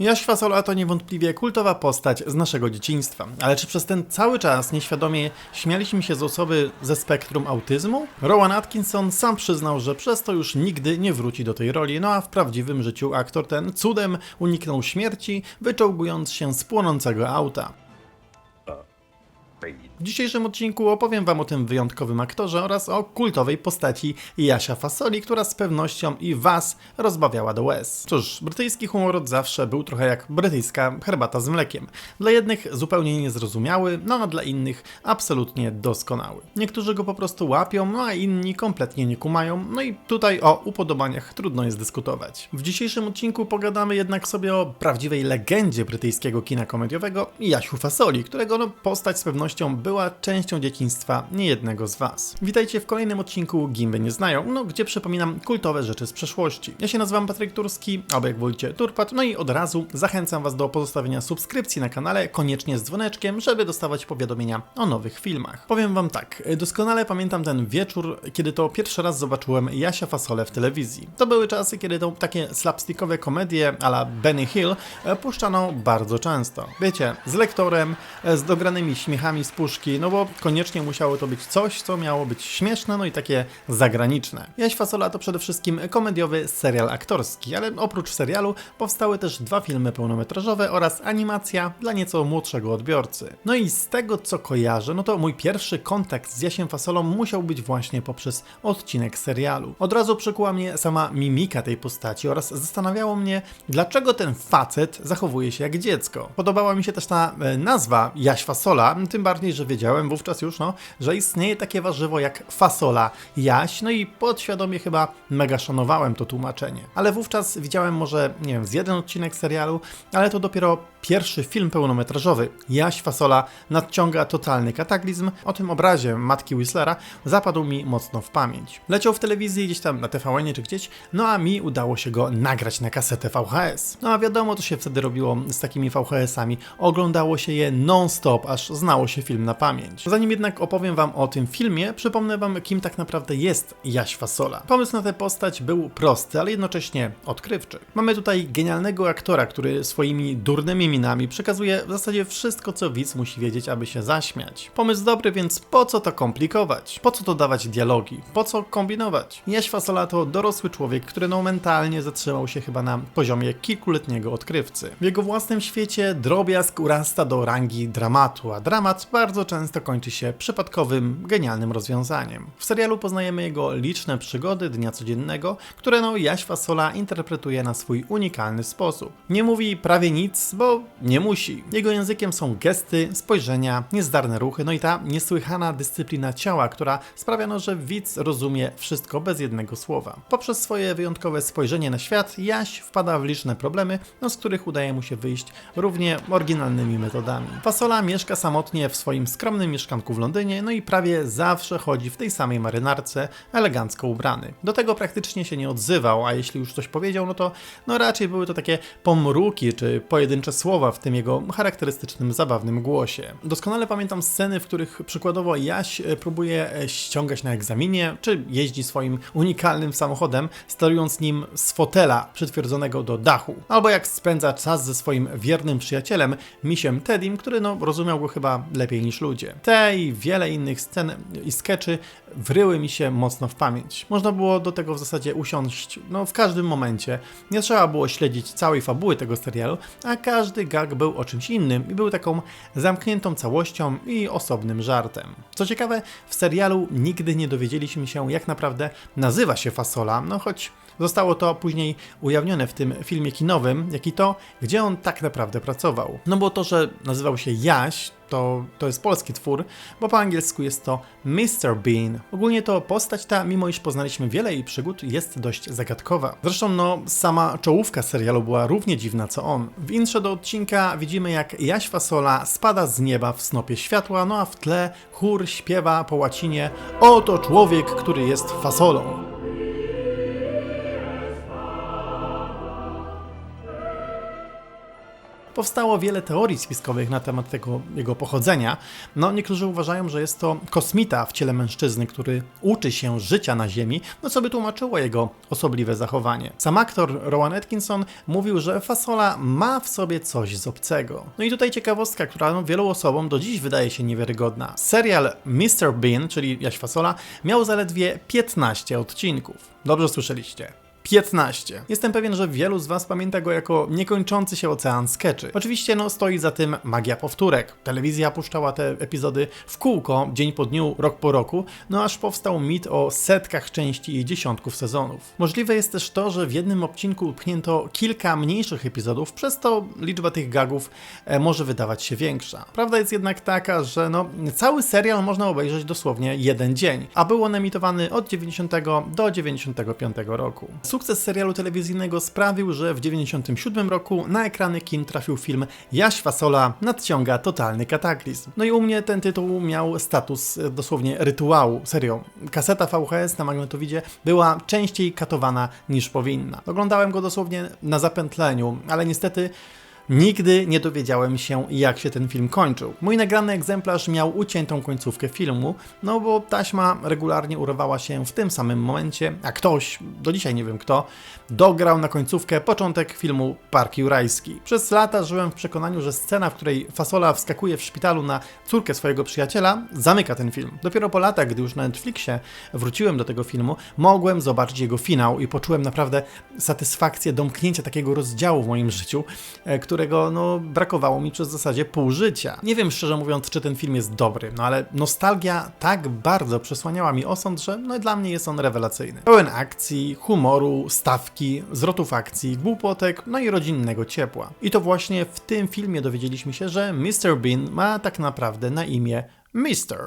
Jaś Fasola to niewątpliwie kultowa postać z naszego dzieciństwa, ale czy przez ten cały czas nieświadomie śmialiśmy się z osoby ze spektrum autyzmu? Rowan Atkinson sam przyznał, że przez to już nigdy nie wróci do tej roli, no a w prawdziwym życiu aktor ten cudem uniknął śmierci, wyczołgując się z płonącego auta. W dzisiejszym odcinku opowiem Wam o tym wyjątkowym aktorze oraz o kultowej postaci Jasia Fasoli, która z pewnością i Was rozbawiała do łez. Cóż, brytyjski humor od zawsze był trochę jak brytyjska herbata z mlekiem. Dla jednych zupełnie niezrozumiały, no a dla innych absolutnie doskonały. Niektórzy go po prostu łapią, no a inni kompletnie nie kumają, no i tutaj o upodobaniach trudno jest dyskutować. W dzisiejszym odcinku pogadamy jednak sobie o prawdziwej legendzie brytyjskiego kina komediowego Jasiu Fasoli, którego no, postać z pewnością była częścią dzieciństwa niejednego z Was. Witajcie w kolejnym odcinku Gimby Nie Znają, no gdzie przypominam kultowe rzeczy z przeszłości. Ja się nazywam Patryk Turski, albo jak wolicie Turpat, no i od razu zachęcam Was do pozostawienia subskrypcji na kanale, koniecznie z dzwoneczkiem, żeby dostawać powiadomienia o nowych filmach. Powiem Wam tak, doskonale pamiętam ten wieczór, kiedy to pierwszy raz zobaczyłem Jasia Fasolę w telewizji. To były czasy, kiedy to takie slapstickowe komedie a la Benny Hill e, puszczano bardzo często. Wiecie, z lektorem, e, z dogranymi śmiechami z puszki, no bo koniecznie musiało to być coś, co miało być śmieszne, no i takie zagraniczne. Jaś Fasola to przede wszystkim komediowy serial aktorski, ale oprócz serialu powstały też dwa filmy pełnometrażowe oraz animacja dla nieco młodszego odbiorcy. No i z tego co kojarzę, no to mój pierwszy kontakt z Jasiem Fasolą musiał być właśnie poprzez odcinek serialu. Od razu przykuła mnie sama mimika tej postaci oraz zastanawiało mnie, dlaczego ten facet zachowuje się jak dziecko. Podobała mi się też ta e, nazwa Jaś Fasola, tym bardziej, że wiedziałem wówczas już, no, że istnieje takie warzywo jak fasola jaś, no i podświadomie chyba mega szanowałem to tłumaczenie. Ale wówczas widziałem może, nie wiem, z jeden odcinek serialu, ale to dopiero pierwszy film pełnometrażowy. Jaś Fasola nadciąga totalny kataklizm. O tym obrazie matki Whistlera zapadł mi mocno w pamięć. Leciał w telewizji gdzieś tam na tvn czy gdzieś, no a mi udało się go nagrać na kasetę VHS. No a wiadomo, to się wtedy robiło z takimi VHS-ami. Oglądało się je non-stop, aż znało się film na pamięć. Zanim jednak opowiem wam o tym filmie, przypomnę wam, kim tak naprawdę jest Jaś Fasola. Pomysł na tę postać był prosty, ale jednocześnie odkrywczy. Mamy tutaj genialnego aktora, który swoimi durnymi minami przekazuje w zasadzie wszystko, co widz musi wiedzieć, aby się zaśmiać. Pomysł dobry, więc po co to komplikować? Po co to dawać dialogi? Po co kombinować? Jaś Fasola to dorosły człowiek, który no mentalnie zatrzymał się chyba na poziomie kilkuletniego odkrywcy. W jego własnym świecie drobiazg urasta do rangi dramatu, a dramat bardzo często kończy się przypadkowym, genialnym rozwiązaniem. W serialu poznajemy jego liczne przygody dnia codziennego, które no Jaś Fasola interpretuje na swój unikalny sposób. Nie mówi prawie nic, bo nie musi. Jego językiem są gesty, spojrzenia, niezdarne ruchy, no i ta niesłychana dyscyplina ciała, która sprawia, no, że widz rozumie wszystko bez jednego słowa. Poprzez swoje wyjątkowe spojrzenie na świat, Jaś wpada w liczne problemy, no, z których udaje mu się wyjść równie oryginalnymi metodami. Fasola mieszka samotnie w swoim skromnym mieszkanku w Londynie, no i prawie zawsze chodzi w tej samej marynarce, elegancko ubrany. Do tego praktycznie się nie odzywał, a jeśli już coś powiedział, no to no raczej były to takie pomruki czy pojedyncze słowa w tym jego charakterystycznym, zabawnym głosie. Doskonale pamiętam sceny, w których przykładowo Jaś e, próbuje e, ściągać na egzaminie, czy jeździ swoim unikalnym samochodem, sterując nim z fotela przytwierdzonego do dachu. Albo jak spędza czas ze swoim wiernym przyjacielem, misiem Teddym, który no rozumiał go chyba lepiej niż ludzie. Te i wiele innych scen i skeczy wryły mi się mocno w pamięć. Można było do tego w zasadzie usiąść no, w każdym momencie. Nie trzeba było śledzić całej fabuły tego serialu, a każdy gag był o czymś innym i był taką zamkniętą całością i osobnym żartem. Co ciekawe, w serialu nigdy nie dowiedzieliśmy się, jak naprawdę nazywa się fasola, no choć Zostało to później ujawnione w tym filmie kinowym, jak i to, gdzie on tak naprawdę pracował. No bo to, że nazywał się Jaś, to, to jest polski twór, bo po angielsku jest to Mr. Bean. Ogólnie to postać ta, mimo iż poznaliśmy wiele jej przygód, jest dość zagadkowa. Zresztą no, sama czołówka serialu była równie dziwna co on. W intrze do odcinka widzimy jak Jaś Fasola spada z nieba w snopie światła, no a w tle chór śpiewa po łacinie Oto człowiek, który jest fasolą. Powstało wiele teorii spiskowych na temat tego jego pochodzenia. No, niektórzy uważają, że jest to kosmita w ciele mężczyzny, który uczy się życia na Ziemi, no co by tłumaczyło jego osobliwe zachowanie. Sam aktor Rowan Atkinson mówił, że fasola ma w sobie coś z obcego. No i tutaj ciekawostka, która no, wielu osobom do dziś wydaje się niewiarygodna. Serial Mr. Bean, czyli Jaś Fasola, miał zaledwie 15 odcinków. Dobrze słyszeliście. 15. Jestem pewien, że wielu z Was pamięta go jako niekończący się ocean sketchy. Oczywiście no, stoi za tym magia powtórek. Telewizja puszczała te epizody w kółko, dzień po dniu, rok po roku, no aż powstał mit o setkach części i dziesiątków sezonów. Możliwe jest też to, że w jednym odcinku pchnięto kilka mniejszych epizodów, przez to liczba tych gagów e, może wydawać się większa. Prawda jest jednak taka, że no, cały serial można obejrzeć dosłownie jeden dzień, a był on emitowany od 90 do 95 roku. Sukces serialu telewizyjnego sprawił, że w 97 roku na ekrany kin trafił film Jaś Fasola nadciąga totalny kataklizm. No i u mnie ten tytuł miał status e, dosłownie rytuału. Serio, kaseta VHS na magnetowidzie była częściej katowana niż powinna. Oglądałem go dosłownie na zapętleniu, ale niestety Nigdy nie dowiedziałem się, jak się ten film kończył. Mój nagrany egzemplarz miał uciętą końcówkę filmu, no bo taśma regularnie urwała się w tym samym momencie, a ktoś, do dzisiaj nie wiem kto, dograł na końcówkę początek filmu Park Jurajski. Przez lata żyłem w przekonaniu, że scena, w której Fasola wskakuje w szpitalu na córkę swojego przyjaciela, zamyka ten film. Dopiero po latach, gdy już na Netflixie wróciłem do tego filmu, mogłem zobaczyć jego finał i poczułem naprawdę satysfakcję domknięcia takiego rozdziału w moim życiu, e, którego no, brakowało mi przez zasadzie pół życia. Nie wiem szczerze mówiąc, czy ten film jest dobry, no ale nostalgia tak bardzo przesłaniała mi osąd, że no, dla mnie jest on rewelacyjny. Pełen akcji, humoru, stawki, zwrotów akcji, głupotek, no i rodzinnego ciepła. I to właśnie w tym filmie dowiedzieliśmy się, że Mr. Bean ma tak naprawdę na imię Mister.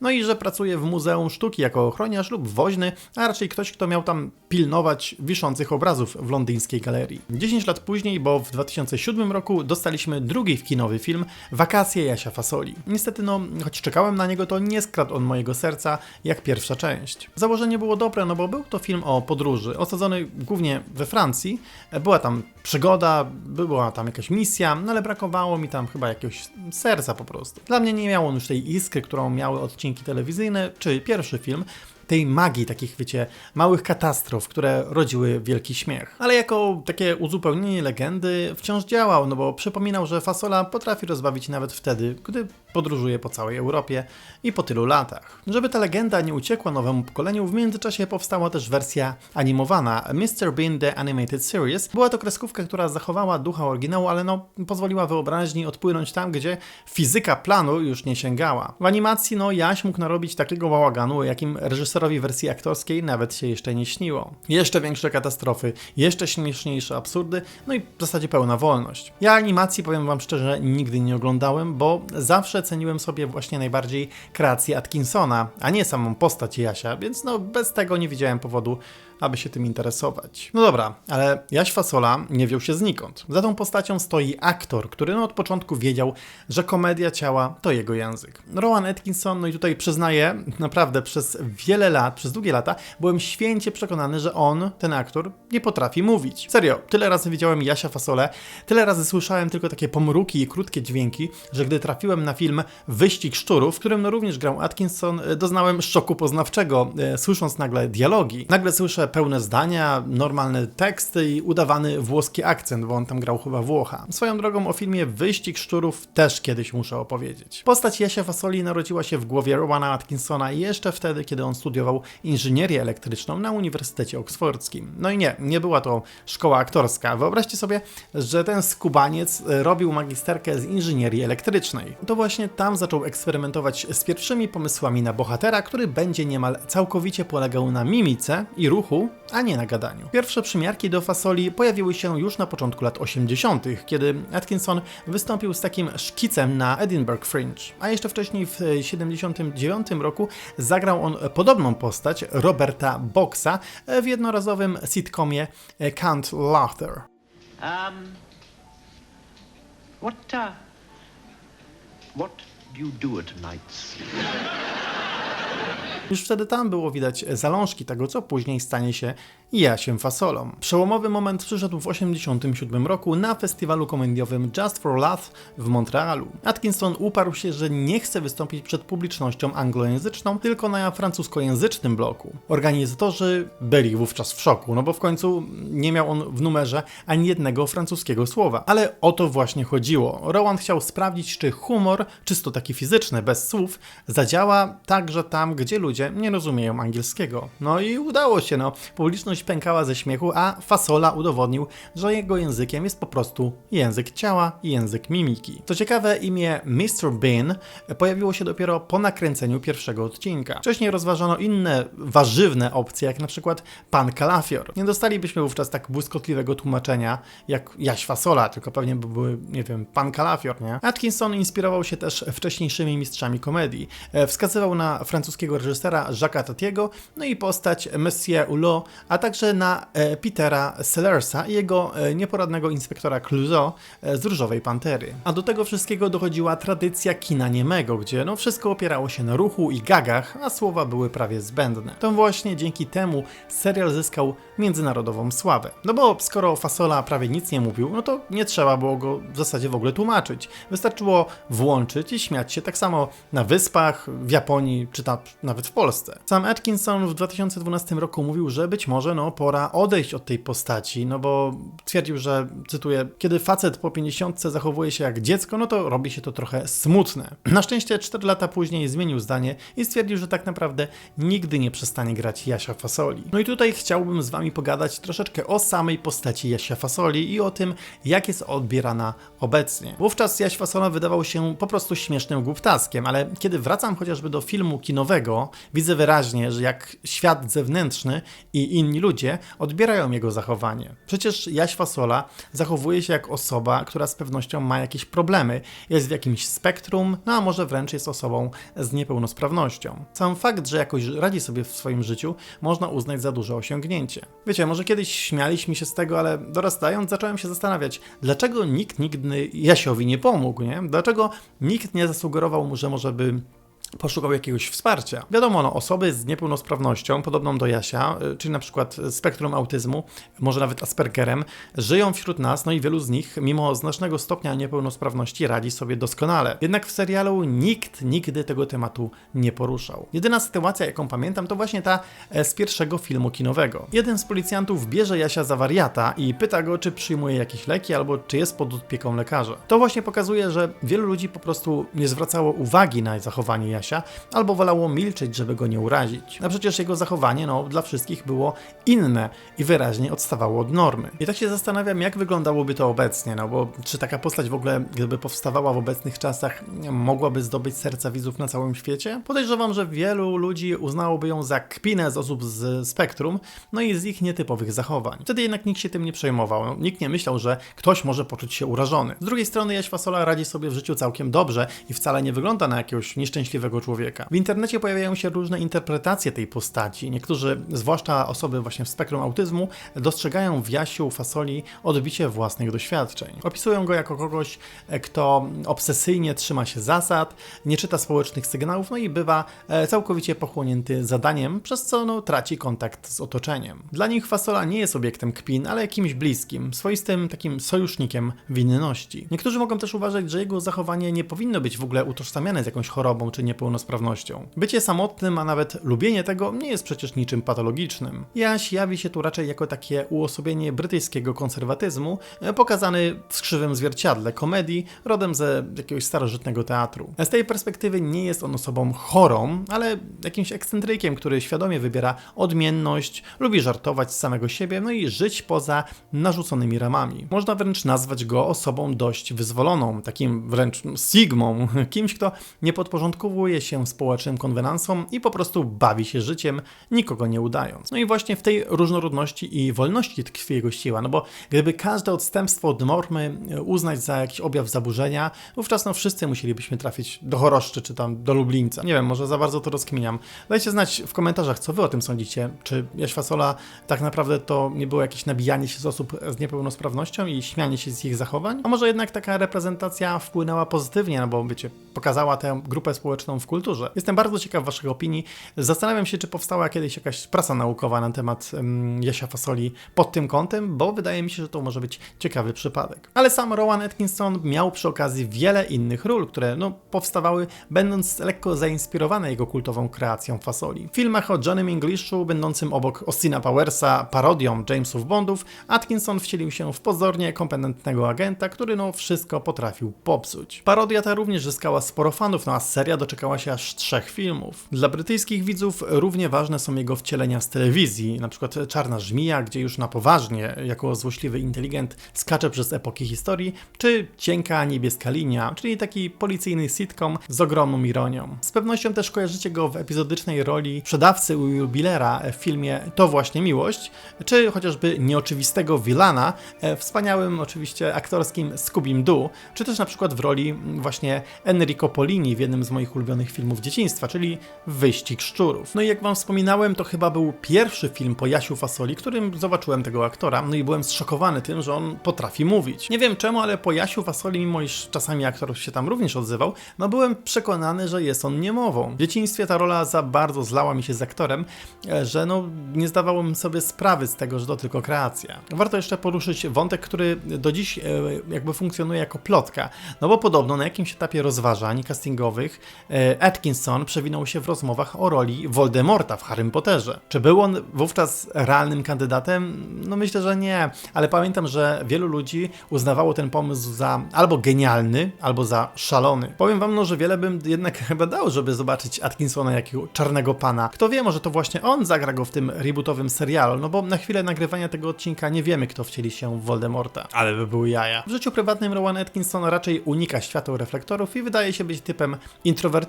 No i że pracuje w Muzeum Sztuki jako ochroniarz lub woźny, a raczej ktoś, kto miał tam pilnować wiszących obrazów w londyńskiej galerii. 10 lat później, bo w 2007 roku dostaliśmy drugi kinowy film Wakacje Jasia Fasoli. Niestety, no, choć czekałem na niego, to nie skradł on mojego serca jak pierwsza część. Założenie było dobre, no bo był to film o podróży, osadzony głównie we Francji. Była tam przygoda, była tam jakaś misja, no ale brakowało mi tam chyba jakiegoś serca po prostu. Dla mnie nie miało on już tej iskry, którą miały odcinki telewizyjne, czy pierwszy film, tej magii takich, wiecie, małych katastrof, które rodziły wielki śmiech. Ale jako takie uzupełnienie legendy wciąż działał, no bo przypominał, że fasola potrafi rozbawić nawet wtedy, gdy podróżuje po całej Europie i po tylu latach. Żeby ta legenda nie uciekła nowemu pokoleniu, w międzyczasie powstała też wersja animowana Mr. Bean The Animated Series. Była to kreskówka, która zachowała ducha oryginału, ale no pozwoliła wyobraźni odpłynąć tam, gdzie fizyka planu już nie sięgała. W animacji no Jaś mógł narobić takiego bałaganu, jakim reżyserowi wersji aktorskiej nawet się jeszcze nie śniło. Jeszcze większe katastrofy, jeszcze śmieszniejsze absurdy, no i w zasadzie pełna wolność. Ja animacji, powiem wam szczerze, nigdy nie oglądałem, bo zawsze ceniłem sobie właśnie najbardziej kreację Atkinsona, a nie samą postać Jasia, więc no bez tego nie widziałem powodu, aby się tym interesować. No dobra, ale Jaś Fasola nie wziął się znikąd. Za tą postacią stoi aktor, który no od początku wiedział, że komedia ciała to jego język. Rowan Atkinson, no i tutaj przyznaję, naprawdę przez wiele lat, przez długie lata, byłem święcie przekonany, że on, ten aktor, nie potrafi mówić. Serio, tyle razy widziałem Jasia Fasolę, tyle razy słyszałem tylko takie pomruki i krótkie dźwięki, że gdy trafiłem na film Wyścig Szczurów, w którym no również grał Atkinson, e, doznałem szoku poznawczego, e, słysząc nagle dialogi. Nagle słyszę pełne zdania, normalne teksty i udawany włoski akcent, bo on tam grał chyba Włocha. Swoją drogą o filmie Wyścig Szczurów też kiedyś muszę opowiedzieć. Postać Jasia Fasoli narodziła się w głowie Rowana Atkinsona jeszcze wtedy, kiedy on studiował inżynierię elektryczną na Uniwersytecie Oksfordzkim. No i nie, nie była to szkoła aktorska. Wyobraźcie sobie, że ten skubaniec e, robił magisterkę z inżynierii elektrycznej. To właśnie tam zaczął eksperymentować z pierwszymi pomysłami na bohatera, który będzie niemal całkowicie polegał na mimice i ruchu, a nie na gadaniu. Pierwsze przymiarki do fasoli pojawiły się już na początku lat 80., kiedy Atkinson wystąpił z takim szkicem na Edinburgh Fringe, a jeszcze wcześniej w 79 roku zagrał on podobną postać Roberta Boxa w jednorazowym sitcomie Can't Laughter. Um, what, uh, what do you do at nights? Już wtedy tam było widać zalążki tego, co później stanie się Jasiem Fasolą. Przełomowy moment przyszedł w 1987 roku na festiwalu komediowym Just for Laugh w Montrealu. Atkinson uparł się, że nie chce wystąpić przed publicznością anglojęzyczną, tylko na francuskojęzycznym bloku. Organizatorzy byli wówczas w szoku, no bo w końcu nie miał on w numerze ani jednego francuskiego słowa. Ale o to właśnie chodziło. Roland chciał sprawdzić, czy humor, czysto taki fizyczny, bez słów, zadziała także tam, gdzie ludzie nie rozumieją angielskiego. No i udało się, no. Publiczność pękała ze śmiechu, a Fasola udowodnił, że jego językiem jest po prostu język ciała i język mimiki. Co ciekawe, imię Mr. Bean pojawiło się dopiero po nakręceniu pierwszego odcinka. Wcześniej rozważano inne warzywne opcje, jak na przykład pan Kalafior. Nie dostalibyśmy wówczas tak błyskotliwego tłumaczenia jak Jaś Fasola, tylko pewnie by były, nie wiem, pan Kalafior, nie? Atkinson inspirował się też wcześniejszymi mistrzami komedii. E, Wskazywał na francuskiego reżysera Jacques'a Tatiego, no i postać Monsieur Hulot, a także na e, Petera Sellersa i jego e, nieporadnego inspektora Clouseau e, z Różowej Pantery. A do tego wszystkiego dochodziła tradycja kina niemego, gdzie no wszystko opierało się na ruchu i gagach, a słowa były prawie zbędne. To właśnie dzięki temu serial zyskał międzynarodową sławę. No bo skoro Fasola prawie nic nie mówił, no to nie trzeba było go w zasadzie w ogóle tłumaczyć. Wystarczyło włączyć i śmiać się tak samo na wyspach, w Japonii, czy tam nawet w Polsce. Sam Atkinson w 2012 roku mówił, że być może no pora odejść od tej postaci, no bo twierdził, że, cytuję, kiedy facet po 50 zachowuje się jak dziecko, no to robi się to trochę smutne. Na szczęście 4 lata później zmienił zdanie i stwierdził, że tak naprawdę nigdy nie przestanie grać Jasia Fasoli. No i tutaj chciałbym z wami pogadać troszeczkę o samej postaci Jasia Fasoli i o tym, jak jest odbierana obecnie. Wówczas Jaś Fasola wydawał się po prostu śmiesznym głuptaskiem, ale kiedy wracam chociażby do filmu kinowego, widzę wyraźnie, że jak świat zewnętrzny i inni ludzie odbierają jego zachowanie. Przecież Jaś Fasola zachowuje się jak osoba, która z pewnością ma jakieś problemy, jest w jakimś spektrum, no a może wręcz jest osobą z niepełnosprawnością. Sam fakt, że jakoś radzi sobie w swoim życiu, można uznać za duże osiągnięcie. Wiecie, może kiedyś śmialiśmy się z tego, ale dorastając zacząłem się zastanawiać, dlaczego nikt nigdy Jasiowi nie pomógł, nie? Dlaczego nikt nie zasugerował mu, że może by poszukał jakiegoś wsparcia. Wiadomo, no, osoby z niepełnosprawnością, podobną do Jasia, y, czyli na przykład spektrum autyzmu, może nawet Aspergerem, żyją wśród nas, no i wielu z nich, mimo znacznego stopnia niepełnosprawności, radzi sobie doskonale. Jednak w serialu nikt nigdy tego tematu nie poruszał. Jedyna sytuacja, jaką pamiętam, to właśnie ta e, z pierwszego filmu kinowego. Jeden z policjantów bierze Jasia za wariata i pyta go, czy przyjmuje jakieś leki, albo czy jest pod opieką lekarza. To właśnie pokazuje, że wielu ludzi po prostu nie zwracało uwagi na zachowanie Jasia, Albo wolało milczeć, żeby go nie urazić. A przecież jego zachowanie, no, dla wszystkich było inne i wyraźnie odstawało od normy. I tak się zastanawiam, jak wyglądałoby to obecnie, no bo czy taka postać w ogóle, gdyby powstawała w obecnych czasach, mogłaby zdobyć serca widzów na całym świecie? Podejrzewam, że wielu ludzi uznałoby ją za kpinę z osób z spektrum, no i z ich nietypowych zachowań. Wtedy jednak nikt się tym nie przejmował. No, nikt nie myślał, że ktoś może poczuć się urażony. Z drugiej strony Jaś Fasola radzi sobie w życiu całkiem dobrze i wcale nie wygląda na jakiegoś nieszczęśliwego człowieka. W internecie pojawiają się różne interpretacje tej postaci. Niektórzy, zwłaszcza osoby właśnie w spektrum autyzmu, dostrzegają w Jasiu Fasoli odbicie własnych doświadczeń. Opisują go jako kogoś, e, kto obsesyjnie trzyma się zasad, nie czyta społecznych sygnałów, no i bywa e, całkowicie pochłonięty zadaniem, przez co no, traci kontakt z otoczeniem. Dla nich Fasola nie jest obiektem kpin, ale jakimś bliskim, swoistym takim sojusznikiem winności. Niektórzy mogą też uważać, że jego zachowanie nie powinno być w ogóle utożsamiane z jakąś chorobą czy niepełnosprawnością niepełnosprawnością. Bycie samotnym, a nawet lubienie tego nie jest przecież niczym patologicznym. Jaś jawi się tu raczej jako takie uosobienie brytyjskiego konserwatyzmu, e, pokazany w skrzywym zwierciadle komedii, rodem ze jakiegoś starożytnego teatru. Z tej perspektywy nie jest on osobą chorą, ale jakimś ekscentrykiem, który świadomie wybiera odmienność, lubi żartować z samego siebie, no i żyć poza narzuconymi ramami. Można wręcz nazwać go osobą dość wyzwoloną, takim wręcz sigmą, kimś, kto nie podporządkowuje się społecznym konwenansom i po prostu bawi się życiem, nikogo nie udając. No i właśnie w tej różnorodności i wolności tkwi jego siła, no bo gdyby każde odstępstwo od normy uznać za jakiś objaw zaburzenia, wówczas no wszyscy musielibyśmy trafić do Choroszczy czy tam do Lublińca. Nie wiem, może za bardzo to rozkminiam. Dajcie znać w komentarzach, co wy o tym sądzicie. Czy Jaś Fasola tak naprawdę to nie było jakieś nabijanie się z osób z niepełnosprawnością i śmianie się z ich zachowań? A może jednak taka reprezentacja wpłynęła pozytywnie, no bo wiecie, pokazała tę grupę społeczną zresztą w kulturze. Jestem bardzo ciekaw waszych opinii. Zastanawiam się, czy powstała kiedyś jakaś prasa naukowa na temat um, Jasia Fasoli pod tym kątem, bo wydaje mi się, że to może być ciekawy przypadek. Ale sam Rowan Atkinson miał przy okazji wiele innych ról, które no, powstawały będąc lekko zainspirowane jego kultową kreacją Fasoli. W filmach o Johnnym Englishu, będącym obok Austina Powersa parodią Jamesów Bondów, Atkinson wcielił się w pozornie kompetentnego agenta, który no wszystko potrafił popsuć. Parodia ta również zyskała sporo fanów, no a seria doczekała się aż trzech filmów. Dla brytyjskich widzów równie ważne są jego wcielenia z telewizji, na przykład Czarna Żmija, gdzie już na poważnie, jako złośliwy inteligent, skacze przez epoki historii, czy Cienka Niebieska Linia, czyli taki policyjny sitcom z ogromną ironią. Z pewnością też kojarzycie go w epizodycznej roli sprzedawcy Will Billera w filmie To właśnie miłość, czy chociażby nieoczywistego Wilana, e, wspaniałym oczywiście aktorskim Scooby Doo, czy też na przykład w roli właśnie Enrico Polini w jednym z moich ulubionych filmów dzieciństwa, czyli Wyścig Szczurów. No i jak wam wspominałem, to chyba był pierwszy film po Jasiu Fasoli, którym zobaczyłem tego aktora, no i byłem zszokowany tym, że on potrafi mówić. Nie wiem czemu, ale po Jasiu Fasoli, mimo iż czasami aktor się tam również odzywał, no byłem przekonany, że jest on niemową. W dzieciństwie ta rola za bardzo zlała mi się z aktorem, e, że no nie zdawałem sobie sprawy z tego, że to tylko kreacja. Warto jeszcze poruszyć wątek, który do dziś e, jakby funkcjonuje jako plotka, no bo podobno na jakimś etapie rozważań castingowych e, Atkinson przewinął się w rozmowach o roli Voldemorta w Harrym Potterze. Czy był on wówczas realnym kandydatem? No myślę, że nie, ale pamiętam, że wielu ludzi uznawało ten pomysł za albo genialny, albo za szalony. Powiem wam, no, że wiele bym jednak chyba dał, żeby zobaczyć Atkinsona jakiego czarnego pana. Kto wie, może to właśnie on zagra go w tym rebootowym serialu, no bo na chwilę nagrywania tego odcinka nie wiemy, kto wcieli się w Voldemorta. Ale by były jaja. W życiu prywatnym Rowan Atkinson raczej unika świateł reflektorów i wydaje się być typem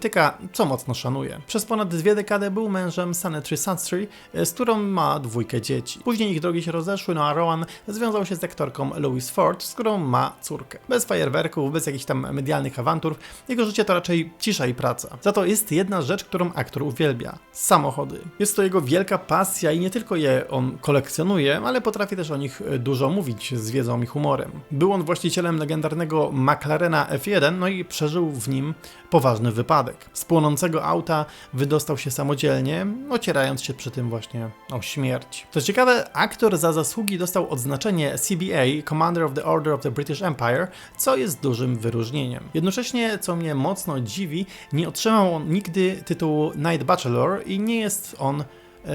introwertyka, co mocno szanuje. Przez ponad dwie dekady był mężem Sanetry Sastry, z którą ma dwójkę dzieci. Później ich drogi się rozeszły, no a Rowan związał się z aktorką Louise Ford, z którą ma córkę. Bez fajerwerków, bez jakichś tam medialnych awantur, jego życie to raczej cisza i praca. Za to jest jedna rzecz, którą aktor uwielbia. Samochody. Jest to jego wielka pasja i nie tylko je on kolekcjonuje, ale potrafi też o nich dużo mówić z wiedzą i humorem. Był on właścicielem legendarnego McLarena F1, no i przeżył w nim poważny wypadek. Z płonącego auta wydostał się samodzielnie, ocierając się przy tym właśnie o śmierć. Co ciekawe, aktor za zasługi dostał odznaczenie CBA, Commander of the Order of the British Empire, co jest dużym wyróżnieniem. Jednocześnie, co mnie mocno dziwi, nie otrzymał on nigdy tytułu Night Bachelor i nie jest on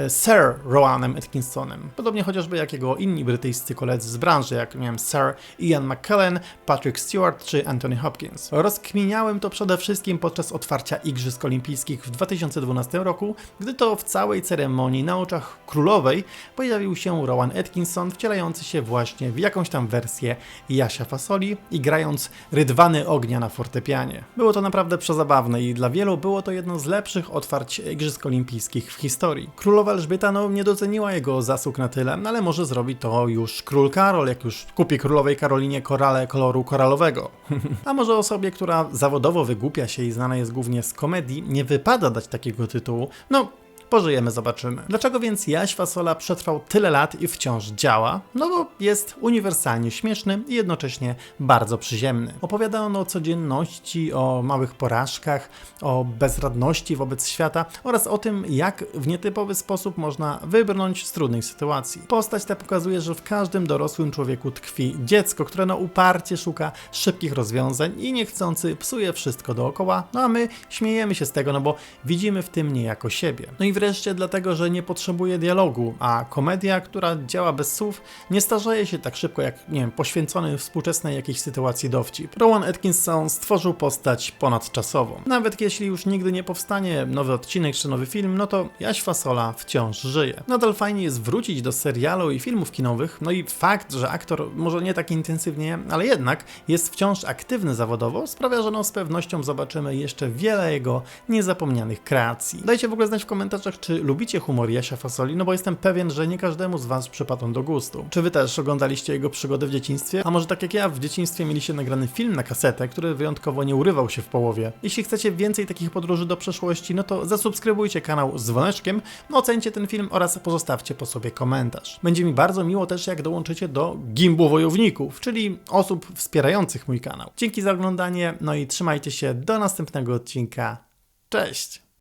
Sir Rowanem Atkinsonem. Podobnie chociażby jak jego inni brytyjscy koledzy z branży, jak miałem Sir Ian McKellen, Patrick Stewart czy Anthony Hopkins. Rozkminiałem to przede wszystkim podczas otwarcia Igrzysk Olimpijskich w 2012 roku, gdy to w całej ceremonii na oczach królowej pojawił się Rowan Atkinson, wcielający się właśnie w jakąś tam wersję Jasia Fasoli i grając rydwany ognia na fortepianie. Było to naprawdę przezabawne i dla wielu było to jedno z lepszych otwarć Igrzysk Olimpijskich w historii. Królowa Elżbieta no, nie doceniła jego zasług na tyle, ale może zrobi to już król Karol, jak już kupi królowej Karolinie korale koloru koralowego. A może osobie, która zawodowo wygłupia się i znana jest głównie z komedii, nie wypada dać takiego tytułu? No, Pożyjemy, zobaczymy. Dlaczego więc Jaś Fasola przetrwał tyle lat i wciąż działa? No bo jest uniwersalnie śmieszny i jednocześnie bardzo przyziemny. Opowiada on o codzienności, o małych porażkach, o bezradności wobec świata oraz o tym, jak w nietypowy sposób można wybrnąć z trudnej sytuacji. Postać ta pokazuje, że w każdym dorosłym człowieku tkwi dziecko, które no uparcie szuka szybkich rozwiązań i niechcący psuje wszystko dookoła, no a my śmiejemy się z tego, no bo widzimy w tym niejako siebie. No i wreszcie dlatego, że nie potrzebuje dialogu, a komedia, która działa bez słów, nie starzeje się tak szybko jak, nie wiem, poświęcony współczesnej jakiejś sytuacji dowcip. Rowan Atkinson stworzył postać ponadczasową. Nawet jeśli już nigdy nie powstanie nowy odcinek czy nowy film, no to Jaś Fasola wciąż żyje. Nadal fajnie jest wrócić do serialu i filmów kinowych, no i fakt, że aktor może nie tak intensywnie, ale jednak jest wciąż aktywny zawodowo, sprawia, że no z pewnością zobaczymy jeszcze wiele jego niezapomnianych kreacji. Dajcie w ogóle znać w komentarzach, czy lubicie humor Jasia Fasoli, no bo jestem pewien, że nie każdemu z Was przypadł do gustu. Czy Wy też oglądaliście jego przygody w dzieciństwie? A może tak jak ja, w dzieciństwie mieliście nagrany film na kasetę, który wyjątkowo nie urywał się w połowie? Jeśli chcecie więcej takich podróży do przeszłości, no to zasubskrybujcie kanał z dzwoneczkiem, no ocencie ten film oraz pozostawcie po sobie komentarz. Będzie mi bardzo miło też, jak dołączycie do Gimbu Wojowników, czyli osób wspierających mój kanał. Dzięki za oglądanie, no i trzymajcie się do następnego odcinka. Cześć!